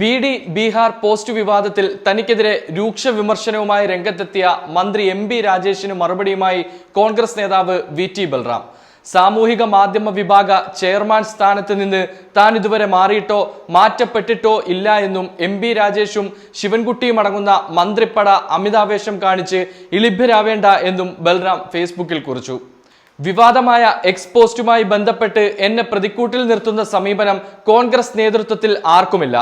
B D Bihar post വിവാദത്തിൽ തനിക്കെതിരെ രൂക്ഷ വിമർശനവുമായി രംഗത്തെത്തിയ മന്ത്രി എം ബി രാജേഷിന് മറുപടിയുമായി കോൺഗ്രസ് നേതാവ് വി ടി ബൽറാം. സാമൂഹിക മാധ്യമ വിഭാഗ ചെയർമാൻ സ്ഥാനത്ത് നിന്ന് താൻ ഇതുവരെ മാറിയിട്ടോ മാറ്റപ്പെട്ടിട്ടോ ഇല്ല എന്നും എം ബി രാജേഷും ശിവൻകുട്ടിയും അടങ്ങുന്ന മന്ത്രിപ്പട അമിതാവേശം കാണിച്ച് ഇളിഭ്യരാവേണ്ട എന്നും ബൽറാം ഫേസ്ബുക്കിൽ കുറിച്ചു. വിവാദമായ എക്സ് പോസ്റ്റുമായി ബന്ധപ്പെട്ട് എന്നെ പ്രതിക്കൂട്ടിൽ നിർത്തുന്ന സമീപനം കോൺഗ്രസ് നേതൃത്വത്തിൽ ആർക്കുമില്ല.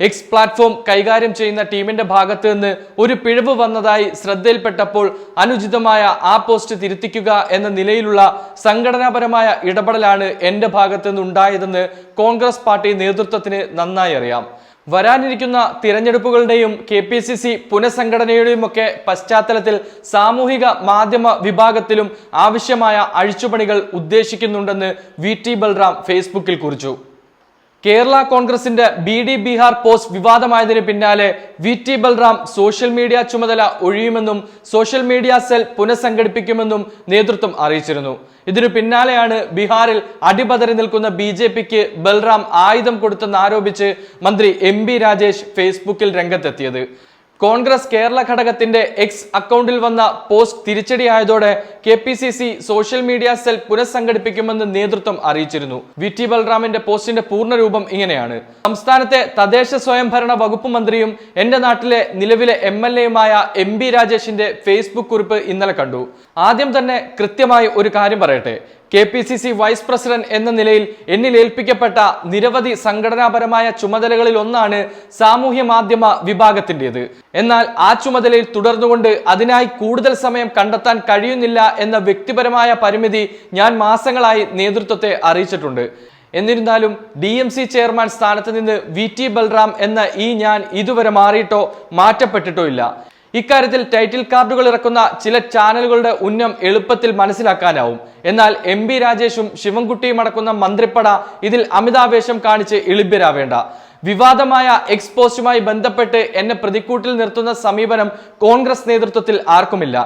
എക്സ് പ്ലാറ്റ്ഫോം കൈകാര്യം ചെയ്യുന്ന ടീമിന്റെ ഭാഗത്ത് നിന്ന് ഒരു പിഴവ് വന്നതായി ശ്രദ്ധയിൽപ്പെട്ടപ്പോൾ അനുചിതമായ ആ പോസ്റ്റ് തിരുത്തിക്കുക എന്ന നിലയിലുള്ള സംഘടനാപരമായ ഇടപെടലാണ് എന്റെ ഭാഗത്ത് നിന്ന് ഉണ്ടായതെന്ന് കോൺഗ്രസ് പാർട്ടി നേതൃത്വത്തിന് നന്നായി അറിയാം. വരാനിരിക്കുന്ന തിരഞ്ഞെടുപ്പുകളുടെയും കെ പി സി സി പുനഃസംഘടനയുടെയുമൊക്കെ പശ്ചാത്തലത്തിൽ സാമൂഹിക മാധ്യമ വിഭാഗത്തിലും ആവശ്യമായ അഴിച്ചുപണികൾ ഉദ്ദേശിക്കുന്നുണ്ടെന്ന് വി ടി ബൽറാം ഫേസ്ബുക്കിൽ കുറിച്ചു. കേരള കോൺഗ്രസിന്റെ ബി ഡി ബീഹാർ പോസ്റ്റ് വിവാദമായതിന് പിന്നാലെ V T Balram social media ചുമതല ഒഴിയുമെന്നും സോഷ്യൽ മീഡിയ സെൽ പുനഃസംഘടിപ്പിക്കുമെന്നും നേതൃത്വം അറിയിച്ചിരുന്നു. ഇതിനു പിന്നാലെയാണ് ബീഹാറിൽ അടിപതറി നിൽക്കുന്ന ബി ജെ പിക്ക് ബൽറാം ആയുധം കൊടുത്തെന്നാരോപിച്ച് മന്ത്രി എം ബി രാജേഷ് ഫേസ്ബുക്കിൽ രംഗത്തെത്തിയത്. കോൺഗ്രസ് കേരള ഘടകത്തിന്റെ എക്സ് അക്കൗണ്ടിൽ വന്ന post തിരിച്ചടിയായതോടെ K P C C social media cell പുനഃസംഘടിപ്പിക്കുമെന്ന് നേതൃത്വം അറിയിച്ചിരുന്നു. വി ടി ബൽറാമിന്റെ പോസ്റ്റിന്റെ പൂർണരൂപം ഇങ്ങനെയാണ്. സംസ്ഥാനത്തെ തദ്ദേശ സ്വയംഭരണ വകുപ്പ് മന്ത്രിയും എന്റെ നാട്ടിലെ നിലവിലെ എം എൽ എയുമായ എം ബി രാജേഷിന്റെ ഫേസ്ബുക്ക് കുറിപ്പ് ഇന്നലെ കണ്ടു. ആദ്യം തന്നെ കൃത്യമായി ഒരു കാര്യം പറയട്ടെ. K P C C vice president എന്ന നിലയിൽ എന്നിൽ ഏൽപ്പിക്കപ്പെട്ട നിരവധി സംഘടനാപരമായ ചുമതലകളിൽ ഒന്നാണ് സാമൂഹ്യ മാധ്യമ വിഭാഗത്തിന്റെത്. എന്നാൽ ആ ചുമതലയിൽ തുടർന്നുകൊണ്ട് അതിനായി കൂടുതൽ സമയം കണ്ടെത്താൻ കഴിയുന്നില്ല എന്ന വ്യക്തിപരമായ പരിമിതി ഞാൻ മാസങ്ങളായി നേതൃത്വത്തെ അറിയിച്ചിട്ടുണ്ട്. എന്നിരുന്നാലും ഡി എം സി ചെയർമാൻ സ്ഥാനത്ത് നിന്ന് വി ടി ബൽറാം എന്ന ഈ ഞാൻ ഇതുവരെ മാറിയിട്ടോ മാറ്റപ്പെട്ടിട്ടോ ഇല്ല. ഇക്കാര്യത്തിൽ ടൈറ്റിൽ കാർഡുകൾ ഇറക്കുന്ന ചില ചാനലുകളുടെ ഉന്നം എളുപ്പത്തിൽ മനസ്സിലാക്കാനാവും. എന്നാൽ എം ബി രാജേഷും ശിവൻകുട്ടിയും അടക്കുന്ന മന്ത്രിപ്പട ഇതിൽ അമിതാവേശം കാണിച്ച് എളിഭ്യരാവേണ്ട വിവാദമായ എക്സ് പോസ്റ്റുമായി ബന്ധപ്പെട്ട് എന്നെ പ്രതിക്കൂട്ടിൽ നിർത്തുന്ന സമീപനം കോൺഗ്രസ് നേതൃത്വത്തിൽ ആർക്കുമില്ല.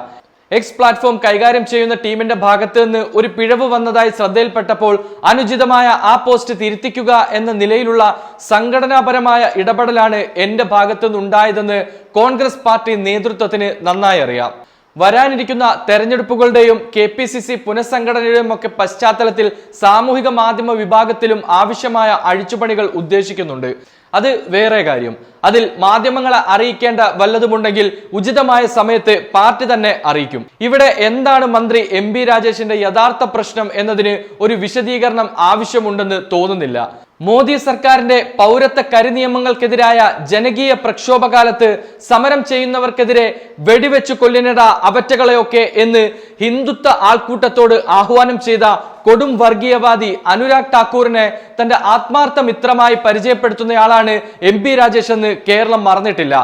എക്സ് പ്ലാറ്റ്ഫോം കൈകാര്യം ചെയ്യുന്ന ടീമിന്റെ ഭാഗത്ത് നിന്ന് ഒരു പിഴവ് വന്നതായി ശ്രദ്ധയിൽപ്പെട്ടപ്പോൾ അനുചിതമായ ആ പോസ്റ്റ് തിരുത്തിക്കുക എന്ന നിലയിലുള്ള സംഘടനാപരമായ ഇടപെടലാണ് എന്റെ ഭാഗത്തു നിന്നുണ്ടായതെന്ന് കോൺഗ്രസ് പാർട്ടി നേതൃത്വത്തിന് നന്നായി അറിയാം. വരാനിരിക്കുന്ന തെരഞ്ഞെടുപ്പുകളുടെയും കെ പി സി സി പുനഃസംഘടനയുടെയും ഒക്കെ പശ്ചാത്തലത്തിൽ സാമൂഹിക മാധ്യമ വിഭാഗത്തിലും ആവശ്യമായ അഴിച്ചുപണികൾ ഉദ്ദേശിക്കുന്നുണ്ട്. അത് വേറെ കാര്യം. അതിൽ മാധ്യമങ്ങളെ അറിയിക്കേണ്ട വല്ലതുമുണ്ടെങ്കിൽ ഉചിതമായ സമയത്ത് പാർട്ടി തന്നെ അറിയിക്കും. ഇവിടെ എന്താണ് മന്ത്രി എം ബി രാജേഷിന്റെ യഥാർത്ഥ പ്രശ്നം എന്നതിന് ഒരു വിശദീകരണം ആവശ്യമുണ്ടെന്ന് തോന്നുന്നില്ല. മോദി സർക്കാരിന്റെ പൗരത്വ കരിനിയമങ്ങൾക്കെതിരായ ജനകീയ പ്രക്ഷോഭകാലത്ത് സമരം ചെയ്യുന്നവർക്കെതിരെ വെടിവെച്ചു കൊല്ലിനിട അവറ്റകളെയൊക്കെ എന്ന് ഹിന്ദുത്വ ആൾക്കൂട്ടത്തോട് ആഹ്വാനം ചെയ്ത കൊടും വർഗീയവാദി അനുരാഗ് ഠാക്കൂറിനെ തന്റെ ആത്മാർത്ഥ മിത്രമായി പരിചയപ്പെടുത്തുന്നയാളാണ് എം പി രാജേഷ് എന്ന് കേരളം മറന്നിട്ടില്ല.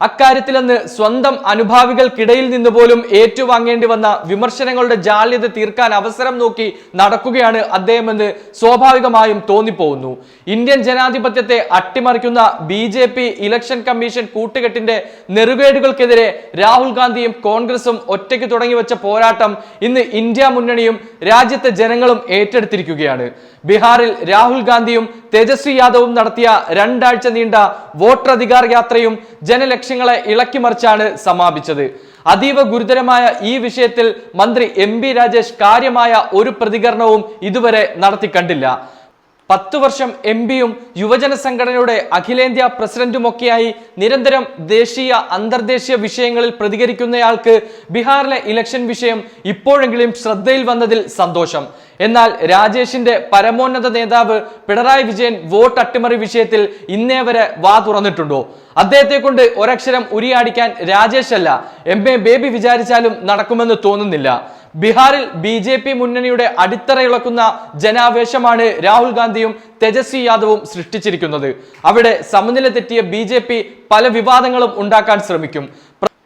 അക്കാര്യത്തിലെന്ന് സ്വന്തം അനുഭാവികൾക്കിടയിൽ നിന്ന് പോലും ഏറ്റുവാങ്ങേണ്ടി വന്ന വിമർശനങ്ങളുടെ ജാള്യത തീർക്കാൻ അവസരം നോക്കി നടക്കുകയാണ് അദ്ദേഹമെന്ന് സ്വാഭാവികമായും തോന്നിപ്പോകുന്നു. ഇന്ത്യൻ ജനാധിപത്യത്തെ അട്ടിമറിക്കുന്ന B J P election commission കൂട്ടുകെട്ടിന്റെ നെറുകേടുകൾക്കെതിരെ രാഹുൽ ഗാന്ധിയും കോൺഗ്രസും ഒറ്റയ്ക്ക് തുടങ്ങിവെച്ച പോരാട്ടം ഇന്ന് ഇന്ത്യ മുന്നണിയും രാജ്യത്തെ ജനങ്ങളും ഏറ്റെടുത്തിരിക്കുകയാണ്. ബീഹാറിൽ രാഹുൽ ഗാന്ധിയും തേജസ്വി യാദവും നടത്തിയ രണ്ടാഴ്ച നീണ്ട വോട്ടർ അധികാർ യാത്രയും ജനലക്ഷ്യങ്ങളെ ഇളക്കിമറിച്ചാണ് സമാപിച്ചത്. അതീവ ഗുരുതരമായ ഈ വിഷയത്തിൽ മന്ത്രി എം രാജേഷ് കാര്യമായ ഒരു പ്രതികരണവും ഇതുവരെ നടത്തി കണ്ടില്ല പത്തു വർഷം എം പിയും യുവജന സംഘടനയുടെ അഖിലേന്ത്യാ പ്രസിഡന്റുമൊക്കെയായി നിരന്തരം ദേശീയ അന്തർദേശീയ വിഷയങ്ങളിൽ പ്രതികരിക്കുന്നയാൾക്ക് ബീഹാറിലെ ഇലക്ഷൻ വിഷയം ഇപ്പോഴെങ്കിലും ശ്രദ്ധയിൽ വന്നതിൽ സന്തോഷം. എന്നാൽ രാജേഷിന്റെ പരമോന്നത നേതാവ് പിണറായി വിജയൻ വോട്ട് അട്ടിമറി വിഷയത്തിൽ ഇന്നേ വരെ വാ തുറന്നിട്ടുണ്ടോ? അദ്ദേഹത്തെ കൊണ്ട് ഒരക്ഷരം ഉരിയാടിക്കാൻ രാജേഷ് അല്ല. എം എ ബേബി വിചാരിച്ചാലും നടക്കുമെന്ന് തോന്നുന്നില്ല. ബീഹാറിൽ ബി ജെ പി മുന്നണിയുടെ അടിത്തറയിളക്കുന്ന ജനാവേശമാണ് രാഹുൽ ഗാന്ധിയും തേജസ്വി യാദവും സൃഷ്ടിച്ചിരിക്കുന്നത്. അവിടെ സമനില തെറ്റിയ ബി ജെ പി പല വിവാദങ്ങളും ഉണ്ടാക്കാൻ ശ്രമിക്കും.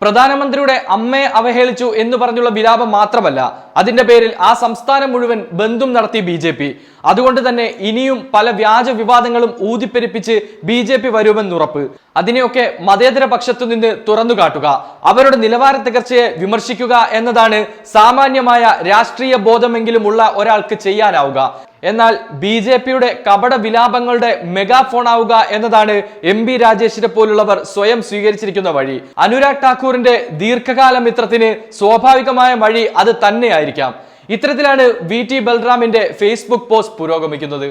പ്രധാനമന്ത്രിയുടെ അമ്മയെ അവഹേളിച്ചു എന്ന് പറഞ്ഞുള്ള വിലാപം മാത്രമല്ല അതിന്റെ പേരിൽ ആ സംസ്ഥാനം മുഴുവൻ ബന്ധും നടത്തി ബി ജെ പി. അതുകൊണ്ട് തന്നെ ഇനിയും പല വ്യാജ വിവാദങ്ങളും ഊതിപ്പെരിപ്പിച്ച് ബി ജെ പി വരുമെന്ന് ഉറപ്പ്. അതിനെയൊക്കെ മതേതര പക്ഷത്തു നിന്ന് തുറന്നു കാട്ടുക. അവരുടെ നിലവാര തകർച്ചയെ വിമർശിക്കുക എന്നതാണ് സാമാന്യമായ രാഷ്ട്രീയ ബോധമെങ്കിലും ഉള്ള ഒരാൾക്ക് ചെയ്യാനാവുക. എന്നാൽ ബി ജെ പിയുടെ കപട വിലാപങ്ങളുടെ മെഗാഫോൺ ആവുക എന്നതാണ് എം ബി രാജേഷിനെ പോലുള്ളവർ സ്വയം സ്വീകരിച്ചിരിക്കുന്ന വഴി. അനുരാഗ് ഠാക്കൂറിന്റെ ദീർഘകാല മിത്രത്തിന് സ്വാഭാവികമായ വഴി അത് തന്നെയായിരിക്കാം. ഇത്തരത്തിലാണ് വി ടി ബൽറാമിന്റെ ഫേസ്ബുക്ക് പോസ്റ്റ് പുരോഗമിക്കുന്നത്.